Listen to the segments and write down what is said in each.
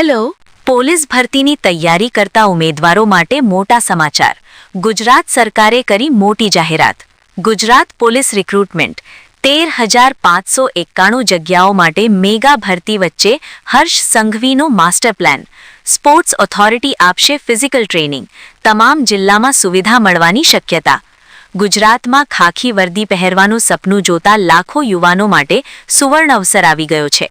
Hello. Police ભરતીની તૈયારી કરતા ઉમેદવારો માટે મોટા સમાચાર. ગુજરાત સરકારે કરી મોટી જાહેરાત. Gujarat police recruitment. તેર હજાર પાંચસો એકાણું જગ્યાઓ માટે મેગા ભરતી વચ્ચે હર્ષ સંઘવીનો માસ્ટર પ્લાન. સ્પોર્ટ્સ ઓથોરિટી આપશે ફિઝિકલ ટ્રેનિંગ. તમામ જિલ્લામાં સુવિધા મળવાની શક્યતા. ગુજરાતમાં ખાખી વર્દી પહેરવાનું સપનું જોતા લાખો યુવાનો માટે સુવર્ણ અવસર આવી ગયો છે.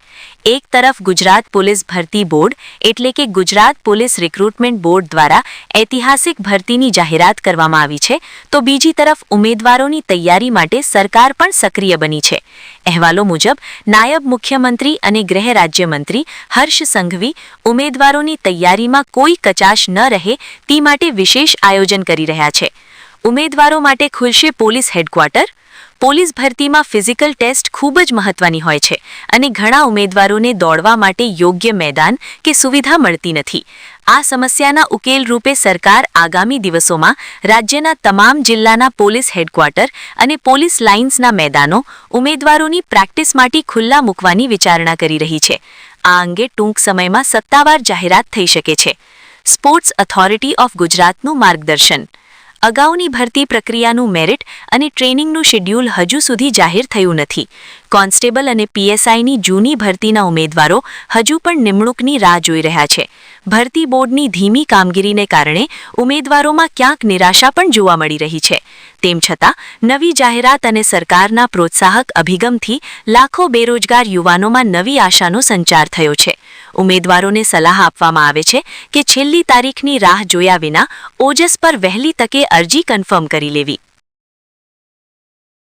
એક તરફ ગુજરાત પોલીસ ભરતી બોર્ડ એટલે કે ગુજરાત પોલીસ રિક્રુટમેન્ટ બોર્ડ દ્વારા ઐતિહાસિક ભરતીની જાહેરાત કરવામાં આવી છે, તો બીજી તરફ ઉમેદવારોની તૈયારી માટે સરકાર પણ સક્રિય બની છે. અહેવાલો મુજબ, નાયબ મુખ્યમંત્રી અને ગૃહ રાજ્યમંત્રી હર્ષ સંઘવી ઉમેદવારોની તૈયારીમાં કોઈ કચાશ ન રહે, તે માટે વિશેષ આયોજન કરી રહ્યા છે. ઉમેદવારો માટે ખુલશે પોલીસ હેડક્વાર્ટર. પોલીસ ભરતીમાં ફિઝિકલ ટેસ્ટ ખૂબ જ મહત્વની હોય છે અને ઘણા ઉમેદવારોને દોડવા માટે યોગ્ય મેદાન કે સુવિધા મળતી નથી. આ સમસ્યાના ઉકેલ રૂપે સરકાર આગામી દિવસોમાં રાજ્યના તમામ જિલ્લાના પોલીસ હેડક્વાર્ટર અને પોલીસ લાઇન્સના મેદાનો ઉમેદવારોની પ્રેક્ટિસ માટે ખુલ્લા મૂકવાની વિચારણા કરી રહી છે. આ અંગે ટૂંક સમયમાં સત્તાવાર જાહેરાત થઈ શકે છે. સ્પોર્ટ્સ ઓથોરિટી ઓફ ગુજરાતનું માર્ગદર્શન. અગાઉની ભરતી પ્રક્રિયાનું મેરિટ અને ટ્રેનિંગનું શેડ્યુલ હજુ સુધી જાહેર થયું નથી. કોન્સ્ટેબલ અને પીએસઆઈની જૂની ભરતીના ઉમેદવારો હજુ પણ નિમણૂકની રાહ જોઈ રહ્યા છે. ભરતી બોર્ડની ધીમી કામગીરીને કારણે ઉમેદવારોમાં ક્યાંક નિરાશા પણ જોવા મળી રહી છે. તેમ છતાં, નવી જાહેરાત અને સરકારના પ્રોત્સાહક અભિગમથી લાખો બેરોજગાર યુવાનોમાં નવી આશાનો સંચાર થયો છે. ઉમેદવારોને સલાહ આપવામાં આવે છે કે છેલ્લી તારીખની રાહ જોયા વિના ઓજસ પર વહેલી તકે અરજી કન્ફર્મ કરી લેવી.